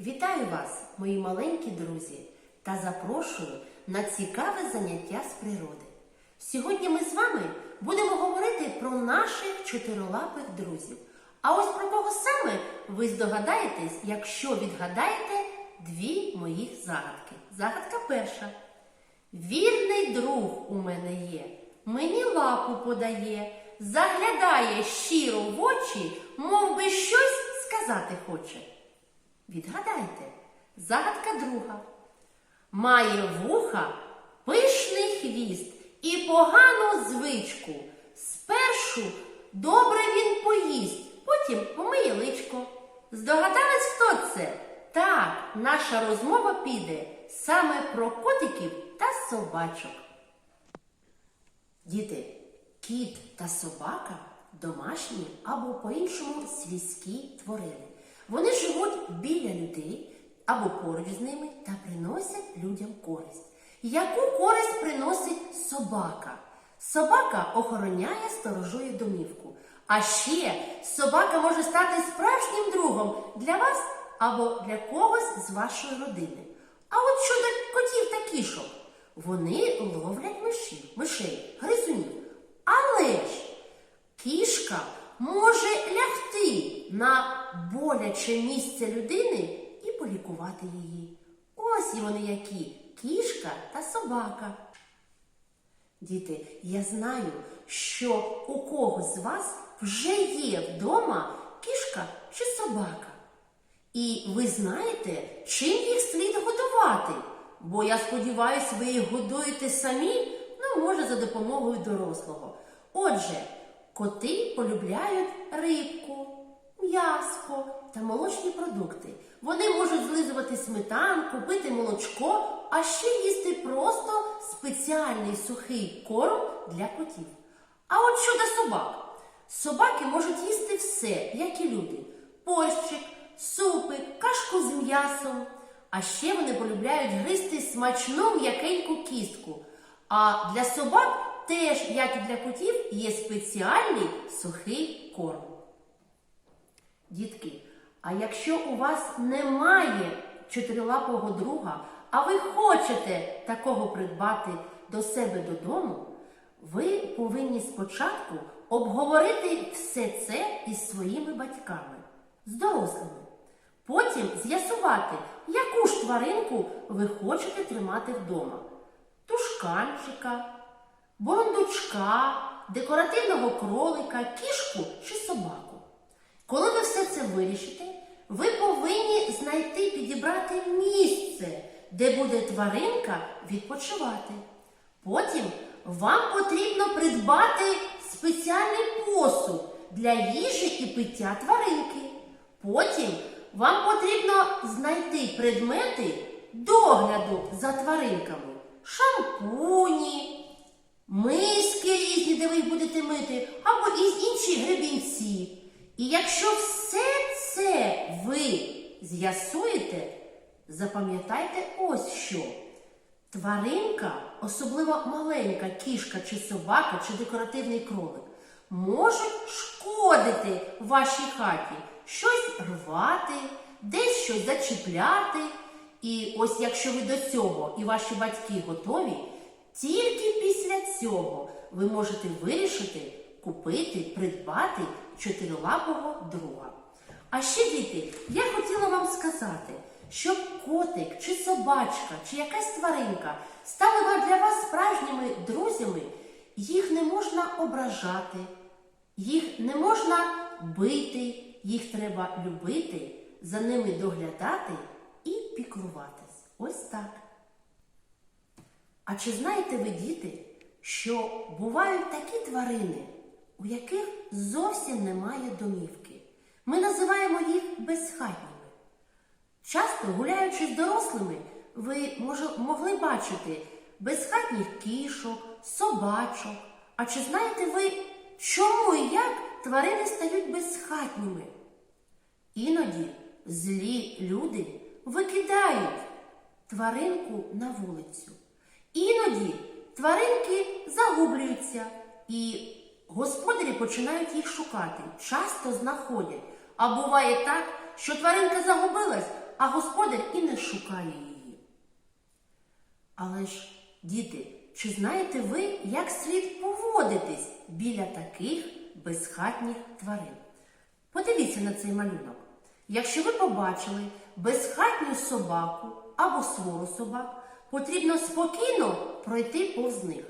Вітаю вас, мої маленькі друзі, та запрошую на цікаве заняття з природи. Сьогодні ми з вами будемо говорити про наших чотирилапих друзів. А ось про кого саме ви здогадаєтесь, якщо відгадаєте дві моїх загадки. Загадка перша. Вірний друг у мене є, мені лапу подає, заглядає щиро в очі, мов би щось сказати хоче. Відгадайте, загадка друга. Має вуха, пишний хвіст і погану звичку. Спершу добре він поїсть, потім помиє личко. Здогадались, хто це? Так, наша розмова піде саме про котиків та собачок. Діти, кіт та собака домашні або по-іншому свійські тварини. Вони живуть біля людей або поруч з ними та приносять людям користь. Яку користь приносить собака? Собака охороняє, сторожує домівку. А ще собака може стати справжнім другом для вас або для когось з вашої родини. А от щодо котів та кішок, вони ловлять мишів, мишей, гризунів. Але ж кішка може лягти на боляче місце людини і полікувати її. Ось і вони які кішка та собака. Діти, я знаю, що у когось з вас вже є вдома кішка чи собака. І ви знаєте, чим їх слід годувати. Бо я сподіваюся, ви їх годуєте самі, ну, може, за допомогою дорослого. Отже, коти полюбляють рибку, м'яско та молочні продукти. Вони можуть злизувати сметанку, пити молочко, а ще їсти просто спеціальний сухий корм для котів. А от щодо собак. Собаки можуть їсти все, як і люди: борщик, супи, кашку з м'ясом. А ще вони полюбляють гризти смачну м'якеньку кістку. А для собак теж, як і для котів, є спеціальний сухий корм. Дітки, а якщо у вас немає чотирилапого друга, а ви хочете такого придбати до себе додому, ви повинні спочатку обговорити все це із своїми батьками, з дорослими. Потім з'ясувати, яку ж тваринку ви хочете тримати вдома: тушканчика, бурундучка, декоративного кролика, кішку чи собаку. Коли ви все це вирішите, ви повинні знайти підібрати місце, де буде тваринка відпочивати. Потім вам потрібно придбати спеціальний посуд для їжі і пиття тваринки. Потім вам потрібно знайти предмети догляду за тваринками: шампуні, ви їх будете мити, або і інші гребінці. І якщо все це ви з'ясуєте, запам'ятайте ось що. Тваринка, особливо маленька кішка чи собака, чи декоративний кролик, можуть шкодити вашій хаті, щось рвати, десь щось зачіпляти. І ось якщо ви до цього і ваші батьки готові, тільки після цього ви можете вирішити купити, придбати чотирилапого друга. А ще, діти, я хотіла вам сказати, щоб котик чи собачка, чи якась тваринка стали для вас справжніми друзями, їх не можна ображати, їх не можна бити, їх треба любити, за ними доглядати і піклуватись. Ось так. А чи знаєте ви, діти, що бувають такі тварини, у яких зовсім немає домівки? Ми називаємо їх безхатніми. Часто, гуляючи з дорослими, ви могли бачити безхатніх кішок, собачок. А чи знаєте ви, чому і як тварини стають безхатніми? Іноді злі люди викидають тваринку на вулицю. Іноді тваринки загублюються, і господарі починають їх шукати, часто знаходять. А буває так, що тваринка загубилась, а господар і не шукає її. Але ж, діти, чи знаєте ви, як слід поводитись біля таких безхатніх тварин? Подивіться на цей малюнок. Якщо ви побачили безхатню собаку або свору собак, потрібно спокійно пройти повз них.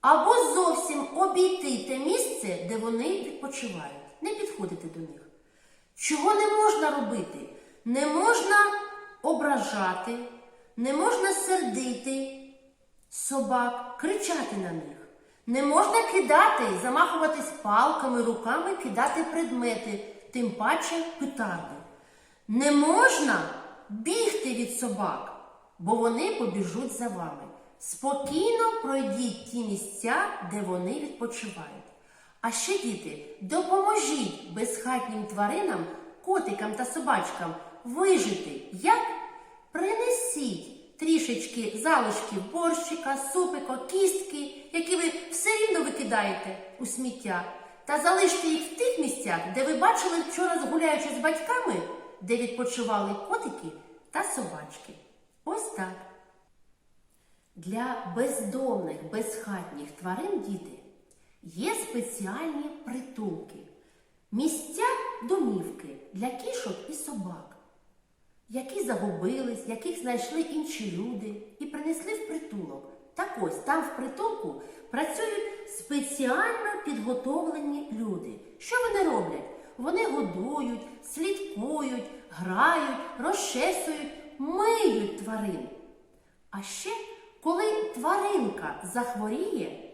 Або зовсім обійти те місце, де вони відпочивають. Не підходити до них. Чого не можна робити? Не можна ображати, не можна сердити собак, кричати на них. Не можна кидати, замахуватись палками, руками, кидати предмети, тим паче петарди. Не можна бігти від собак, бо вони побіжуть за вами. Спокійно пройдіть ті місця, де вони відпочивають. А ще, діти, допоможіть безхатнім тваринам, котикам та собачкам вижити. Як? Принесіть трішечки залишків борщика, супика, кістки, які ви все рівно викидаєте у сміття, та залиште їх в тих місцях, де ви бачили вчора, згуляючи з батьками, де відпочивали котики та собачки. Ось так. Для бездомних, безхатніх тварин діти є спеціальні притулки, місця домівки для кішок і собак, які загубились, яких знайшли інші люди і принесли в притулок. Так ось там в притулку працюють спеціально підготовлені люди. Що вони роблять? Вони годують, слідкують, грають, розчесують, миють тварин. А ще, коли тваринка захворіє,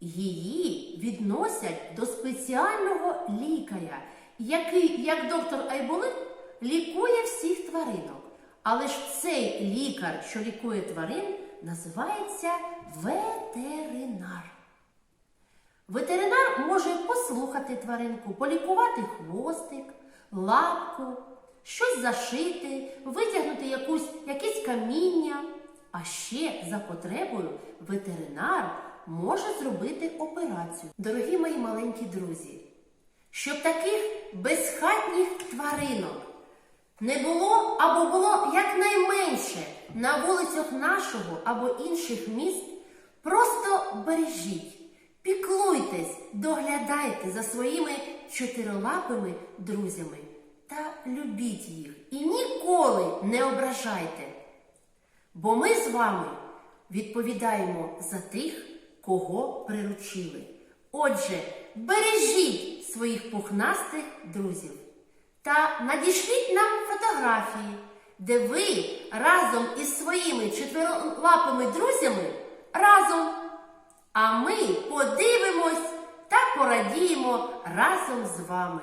її відносять до спеціального лікаря, який, як доктор Айболит, лікує всіх тваринок. Але ж цей лікар, що лікує тварин, називається ветеринар. Ветеринар може послухати тваринку, полікувати хвостик, лапку, щось зашити, витягнути якусь, якесь каміння. А ще за потребою ветеринар може зробити операцію. Дорогі мої маленькі друзі, щоб таких безхатніх тваринок не було або було якнайменше на вулицях нашого або інших міст, просто бережіть, піклуйтесь, доглядайте за своїми чотирилапими друзями та любіть їх і ніколи не ображайте. Бо ми з вами відповідаємо за тих, кого приручили. Отже, бережіть своїх пухнастих друзів та надішліть нам фотографії, де ви разом із своїми чотирилапими друзями разом. А ми подивимось та порадіємо разом з вами.